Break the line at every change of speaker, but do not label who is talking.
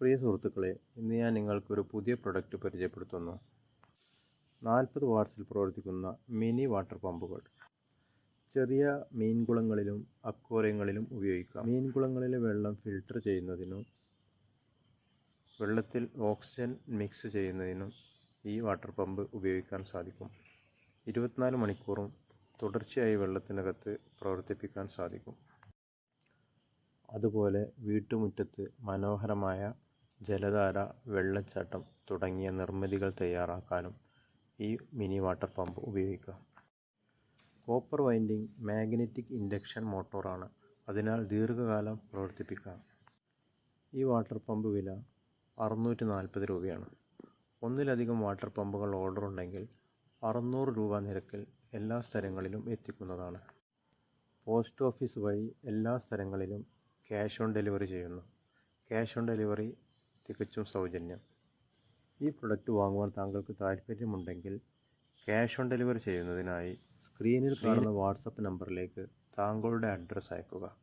പ്രിയ സുഹൃത്തുക്കളെ ഇന്ന് ഞാൻ നിങ്ങൾക്കൊരു പുതിയ പ്രൊഡക്റ്റ് പരിചയപ്പെടുത്തുന്നു. നാൽപ്പത് വാട്ട്സിൽ പ്രവർത്തിക്കുന്ന മിനി വാട്ടർ പമ്പുകൾ ചെറിയ മീൻകുളങ്ങളിലും അക്വോറിയങ്ങളിലും ഉപയോഗിക്കാം. മീൻകുളങ്ങളിലെ വെള്ളം ഫിൽട്ടർ ചെയ്യുന്നതിനും വെള്ളത്തിൽ ഓക്സിജൻ മിക്സ് ചെയ്യുന്നതിനും ഈ വാട്ടർ പമ്പ് ഉപയോഗിക്കാൻ സാധിക്കും. ഇരുപത്തിനാല് മണിക്കൂറും തുടർച്ചയായി വെള്ളത്തിനകത്ത് പ്രവർത്തിപ്പിക്കാൻ സാധിക്കും. അതുപോലെ വീട്ടുമുറ്റത്ത് മനോഹരമായ ജലധാര വെള്ളച്ചാട്ടം തുടങ്ങിയ നിർമ്മിതികൾ തയ്യാറാക്കാനും ഈ മിനി വാട്ടർ പമ്പ് ഉപയോഗിക്കാം. കോപ്പർ വൈൻഡിംഗ് മാഗ്നറ്റിക് ഇൻഡക്ഷൻ മോട്ടോറാണ്. അതിനാൽ ദീർഘകാലം പ്രവർത്തിപ്പിക്കാം. ഈ വാട്ടർ പമ്പ് വില അറുന്നൂറ്റി നാൽപ്പത് രൂപയാണ്. ഒന്നിലധികം വാട്ടർ പമ്പുകൾ ഓർഡർ ഉണ്ടെങ്കിൽ അറുന്നൂറ് രൂപ നിരക്കിൽ എല്ലാ സ്ഥലങ്ങളിലും എത്തിക്കുന്നതാണ്. പോസ്റ്റ് ഓഫീസ് വഴി എല്ലാ സ്ഥലങ്ങളിലും ക്യാഷ് ഓൺ ഡെലിവറി ചെയ്യുന്നു. ക്യാഷ് ഓൺ ഡെലിവറി തികച്ചും സൗജന്യം. ഈ പ്രൊഡക്റ്റ് വാങ്ങുവാൻ താങ്കൾക്ക് താൽപ്പര്യമുണ്ടെങ്കിൽ ക്യാഷ് ഓൺ ഡെലിവറി ചെയ്യുന്നതിനായി സ്ക്രീനിൽ കാണുന്ന വാട്സപ്പ് നമ്പറിലേക്ക് താങ്കളുടെ അഡ്രസ്സ് അയക്കുക.